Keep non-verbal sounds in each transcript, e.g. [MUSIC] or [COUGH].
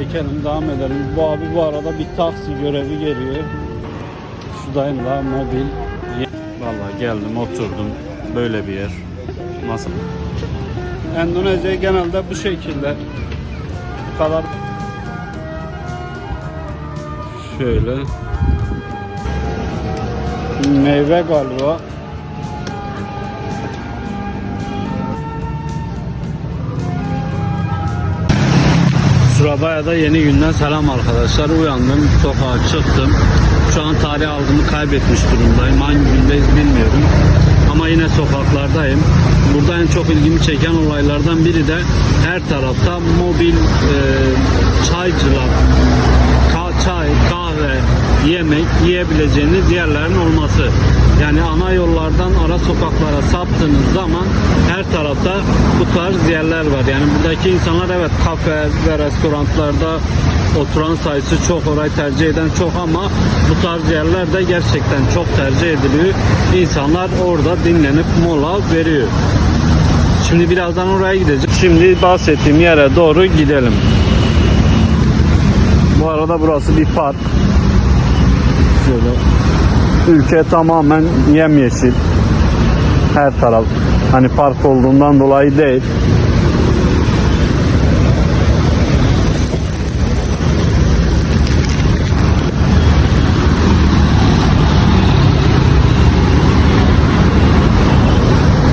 Çekelim devam edelim. Bu abi bu arada bir taksi görevi geliyor. Şuradayım da mobil. Vallahi geldim oturdum. Böyle bir yer. Masa. Endonezya genelde bu şekilde. Bu kadar. Şöyle. Meyve galiba. Surabaya da yeni günden selam arkadaşlar. Uyandım, sokağa çıktım. Şu an tarih algımı kaybetmiş durumdayım. Hangi gündeyiz bilmiyorum. Ama yine sokaklardayım. Burada en çok ilgimi çeken olaylardan biri de her tarafta mobil e, çaycılar, ka- çay, kahve, yemek yiyebileceğiniz yerlerin olması. Yani ana yollardan ara sokaklara saptığınız zaman her tarafta bu tarz yerler var. Yani buradaki insanlar evet kafe ve restoranlarda oturan sayısı çok, orayı tercih eden çok ama bu tarz yerler de gerçekten çok tercih ediliyor. İnsanlar orada dinlenip mola veriyor. Şimdi birazdan oraya gideceğim. Şimdi bahsettiğim yere doğru gidelim. Bu arada burası bir park. Şöyle. Ülke tamamen yemyeşil. Her taraf. Hani park olduğundan dolayı değil.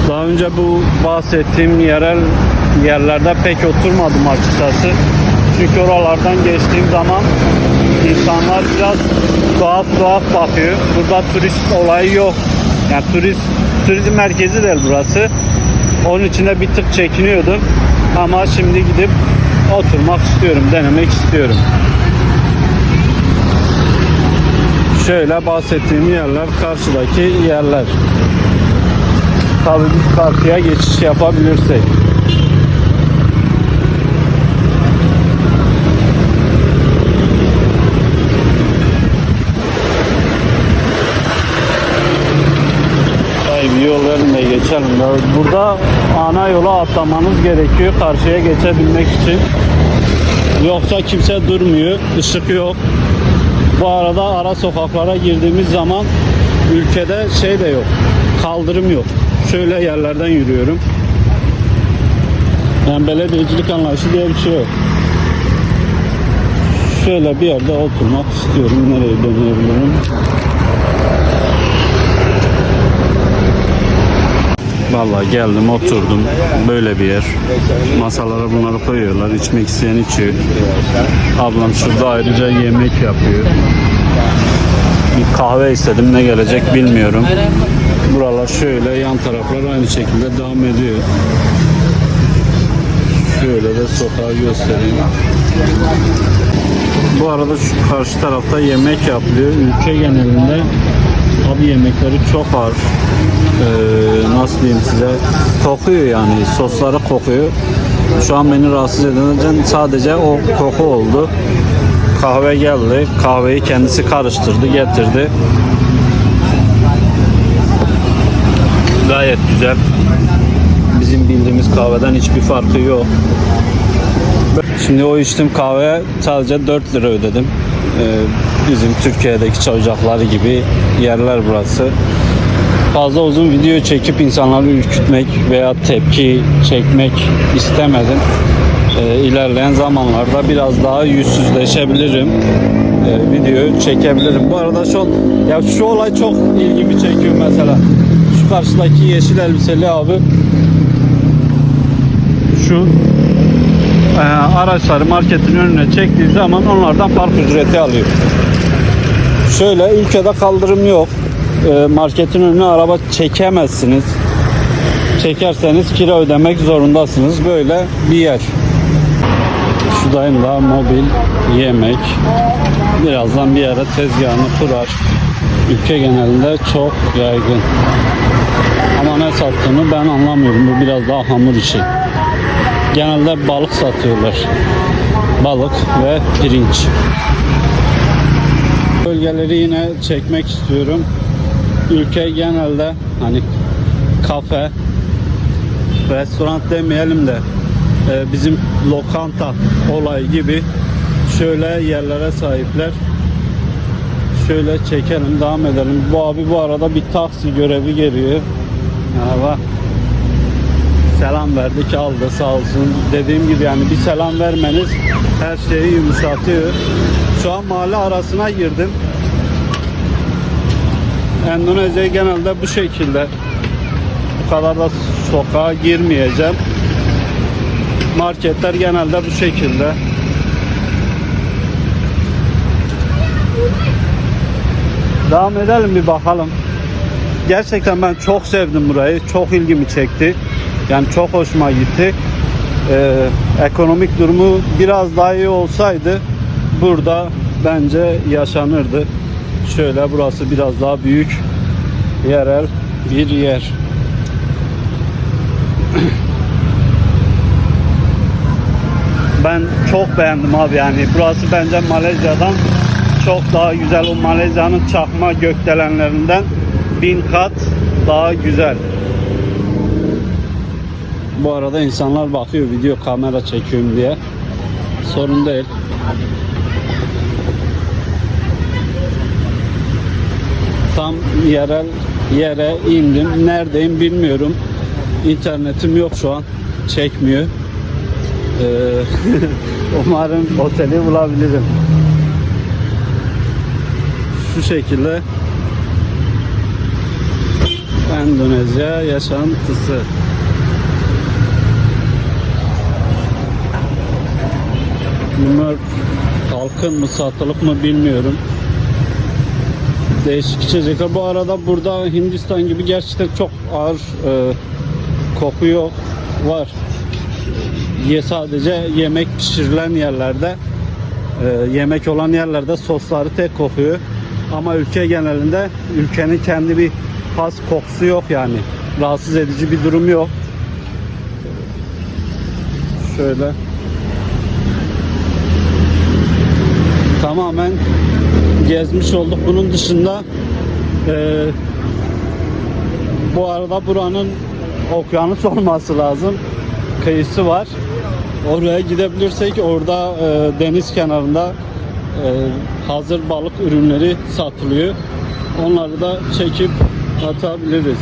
Daha önce bu bahsettiğim yerel yerlerde pek oturmadım açıkçası. Çünkü oralardan geçtiğim zaman insanlar biraz tuhaf tuhaf bakıyor. Burada turist olayı yok. Yani turist turizm merkezi değil burası. Onun için de bir tık çekiniyordum. Ama şimdi gidip oturmak istiyorum, denemek istiyorum. Şöyle bahsettiğim yerler karşıdaki yerler. Tabii biz karşıya geçiş yapabilirsek. Bir yol verin de geçelim. Burada ana yola atlamanız gerekiyor karşıya geçebilmek için. Yoksa kimse durmuyor. ışık yok. Bu arada ara sokaklara girdiğimiz zaman ülkede şey de yok. Kaldırım yok. Şöyle yerlerden yürüyorum. Yani belediyecilik anlayışı diye bir şey yok. Şöyle bir yerde oturmak istiyorum. Nereye dönebilirim? Vallahi geldim oturdum. Böyle bir yer. Masalara bunları koyuyorlar. İçmek isteyen içiyor. Ablam şurada ayrıca yemek yapıyor. Bir kahve istedim. Ne gelecek bilmiyorum. Buralar şöyle yan taraflar aynı şekilde devam ediyor. Şöyle de sokağı göstereyim. Bu arada şu karşı tarafta yemek yapılıyor. Ülke genelinde abi yemekleri çok ağır. Ee, nasıl diyeyim size kokuyor yani sosları kokuyor. Şu an beni rahatsız eden sadece o koku oldu. Kahve geldi. Kahveyi kendisi karıştırdı, getirdi. Gayet güzel. Bizim bildiğimiz kahveden hiçbir farkı yok. Şimdi o içtiğim kahveye sadece 4 lira ödedim. Ee, bizim Türkiye'deki çay gibi yerler burası. Fazla uzun video çekip insanları ürkütmek veya tepki çekmek istemedim. Ee, ilerleyen zamanlarda biraz daha yüzsüzleşebilirim. Ee, video çekebilirim. Bu arada şu ya şu olay çok ilgimi çekiyor mesela. Şu karşıdaki yeşil elbiseli abi şu e, araçları marketin önüne çektiği zaman onlardan park ücreti alıyor. Şöyle ülkede kaldırım yok. E, marketin önüne araba çekemezsiniz. Çekerseniz kira ödemek zorundasınız. Böyle bir yer. Şuradayım da mobil yemek. Birazdan bir yere tezgahını kurar. Ülke genelinde çok yaygın. Ama ne sattığını ben anlamıyorum. Bu biraz daha hamur işi. Genelde balık satıyorlar. Balık ve pirinç. Bölgeleri yine çekmek istiyorum. Ülke genelde hani kafe, restoran demeyelim de e, bizim lokanta olayı gibi şöyle yerlere sahipler. Şöyle çekelim, devam edelim. Bu abi bu arada bir taksi görevi geliyor. Merhaba. Selam verdik aldı sağ olsun. Dediğim gibi yani bir selam vermeniz her şeyi yumuşatıyor. Şu an mahalle arasına girdim. Endonezya genelde bu şekilde. Bu kadar da sokağa girmeyeceğim. Marketler genelde bu şekilde. Devam edelim bir bakalım. Gerçekten ben çok sevdim burayı. Çok ilgimi çekti. Yani çok hoşuma gitti. Ee, ekonomik durumu biraz daha iyi olsaydı burada bence yaşanırdı. Şöyle burası biraz daha büyük yerel bir yer. Ben çok beğendim abi yani. Burası bence Malezya'dan çok daha güzel. O Malezya'nın çakma gökdelenlerinden bin kat daha güzel. Bu arada insanlar bakıyor video kamera çekiyorum diye. Sorun değil. Tam yerel yere indim. Neredeyim bilmiyorum. İnternetim yok şu an. Çekmiyor. Ee, [LAUGHS] umarım oteli bulabilirim. Şu şekilde Endonezya yaşantısı. Bunlar halkın mı satılık mı bilmiyorum. Değişik içecekler. Bu arada burada Hindistan gibi gerçekten çok ağır e, koku yok. Var. Ye sadece yemek pişirilen yerlerde e, yemek olan yerlerde sosları tek kokuyor. Ama ülke genelinde ülkenin kendi bir has kokusu yok yani. Rahatsız edici bir durum yok. Şöyle tamamen gezmiş olduk. Bunun dışında e, bu arada buranın okyanus [LAUGHS] olması lazım. Kıyısı var. Oraya gidebilirsek orada e, deniz kenarında e, hazır balık ürünleri satılıyor. Onları da çekip atabiliriz.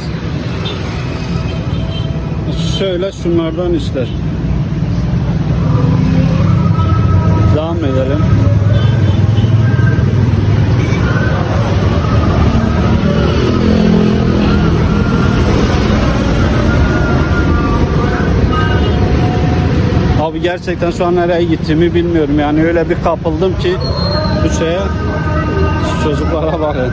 Şöyle şunlardan işte. Devam edelim. Gerçekten şu an nereye gittiğimi bilmiyorum. Yani öyle bir kapıldım ki bu şeye şu çocuklara bakın.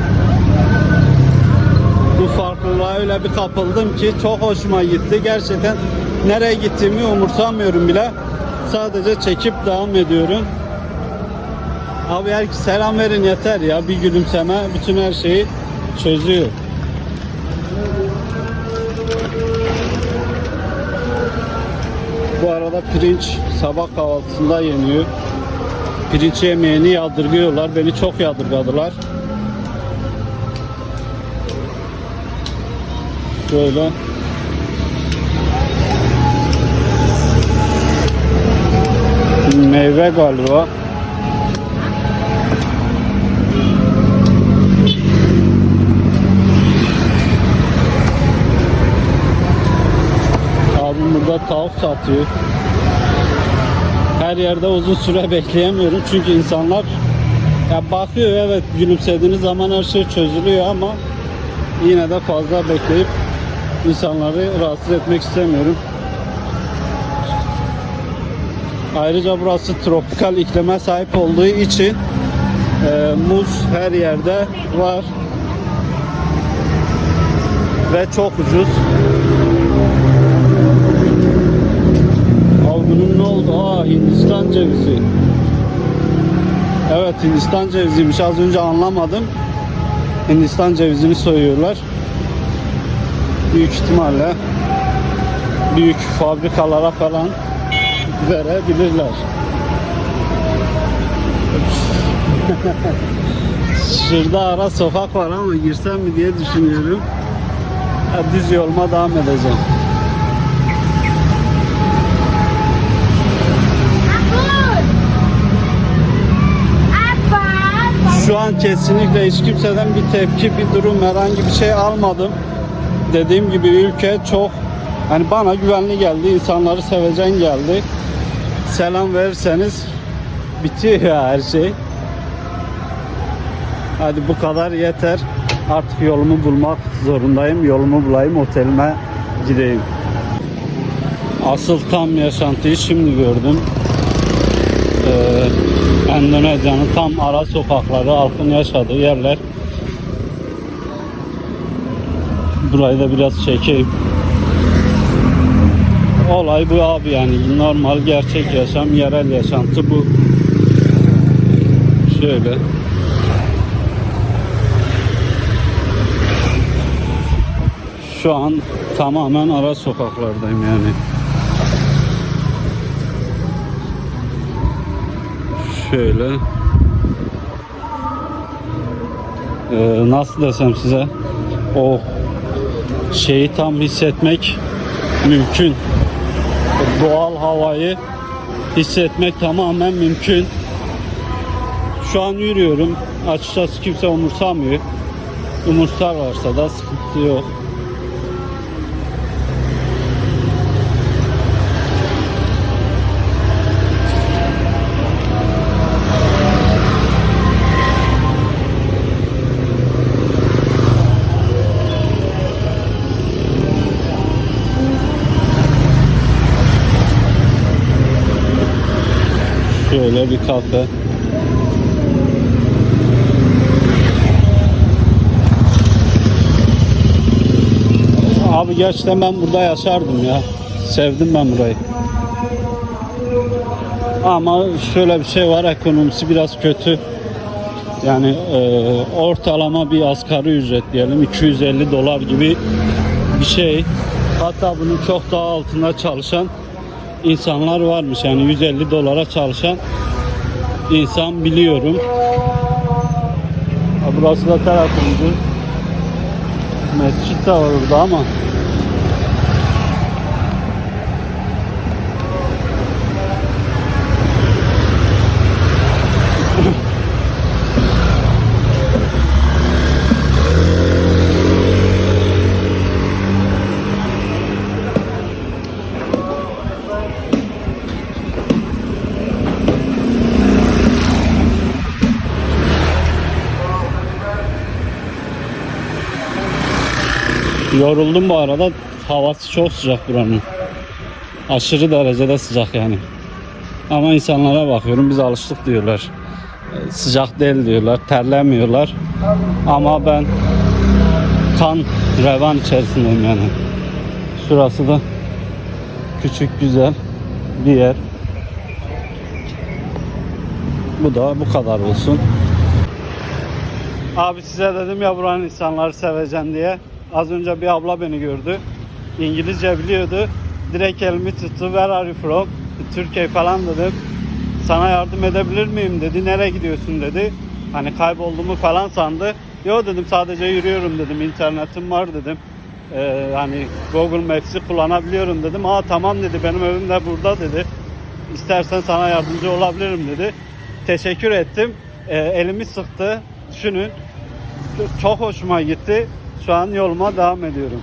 Bu farklılığa öyle bir kapıldım ki çok hoşuma gitti. Gerçekten nereye gittiğimi umursamıyorum bile. Sadece çekip devam ediyorum. Abi her selam verin yeter ya. Bir gülümseme bütün her şeyi çözüyor. Arada pirinç sabah kahvaltısında yeniyor. Pirinç yemeğini yadırgıyorlar. Beni çok yadırgadılar. Şöyle. Meyve galiba. Abim burada tavuk satıyor. Her yerde uzun süre bekleyemiyorum çünkü insanlar ya bakıyor evet gülümsediğiniz zaman her şey çözülüyor ama yine de fazla bekleyip insanları rahatsız etmek istemiyorum. Ayrıca burası tropikal iklime sahip olduğu için e, muz her yerde var ve çok ucuz. Abi bunun ne oldu? Aa Hindistan cevizi. Evet Hindistan ceviziymiş. Az önce anlamadım. Hindistan cevizini soyuyorlar. Büyük ihtimalle büyük fabrikalara falan verebilirler. [LAUGHS] Şurada ara sokak var ama girsem mi diye düşünüyorum. Düz yoluma devam edeceğim. Şu an kesinlikle hiç kimseden bir tepki, bir durum, herhangi bir şey almadım. Dediğim gibi ülke çok hani bana güvenli geldi, insanları sevecen geldi. Selam verirseniz bitiyor ya her şey. Hadi bu kadar yeter. Artık yolumu bulmak zorundayım. Yolumu bulayım, otelime gideyim. Asıl tam yaşantıyı şimdi gördüm. Ee, Endonezya'nın tam ara sokakları, halkın yaşadığı yerler. Burayı da biraz çekeyim. Olay bu abi yani normal gerçek yaşam, yerel yaşantı bu. Şöyle. Şu an tamamen ara sokaklardayım yani. Şöyle. Ee, nasıl desem size o şeyi tam hissetmek mümkün. Doğal havayı hissetmek tamamen mümkün. Şu an yürüyorum. Açıkçası kimse umursamıyor. Umursarlarsa da sıkıntı yok. Şöyle bir kafe. Abi gerçekten ben burada yaşardım ya. Sevdim ben burayı. Ama şöyle bir şey var ekonomisi biraz kötü. Yani e, ortalama bir asgari ücret diyelim 250 dolar gibi bir şey. Hatta bunun çok daha altında çalışan insanlar varmış. Yani 150 dolara çalışan insan biliyorum. Burası da tarafımızı. Mescit de var orada ama Yoruldum bu arada. Havası çok sıcak buranın. Aşırı derecede sıcak yani. Ama insanlara bakıyorum biz alıştık diyorlar. Ee, Sıcak değil diyorlar, terlemiyorlar. Ama ben kan revan içerisindeyim yani. Şurası da küçük güzel bir yer. Bu da bu kadar olsun. Abi size dedim ya buranın insanları seveceğim diye. Az önce bir abla beni gördü. İngilizce biliyordu. Direkt elimi tuttu. Where are you from? Türkiye falan dedim. Sana yardım edebilir miyim dedi. Nereye gidiyorsun dedi. Hani kaybolduğumu falan sandı. Yo dedim sadece yürüyorum dedim. İnternetim var dedim. Ee, hani Google Maps'i kullanabiliyorum dedim. Aa tamam dedi. Benim evim de burada dedi. İstersen sana yardımcı olabilirim dedi. Teşekkür ettim. Ee, elimi sıktı. Düşünün. Çok hoşuma gitti. Şu an yoluma devam ediyorum.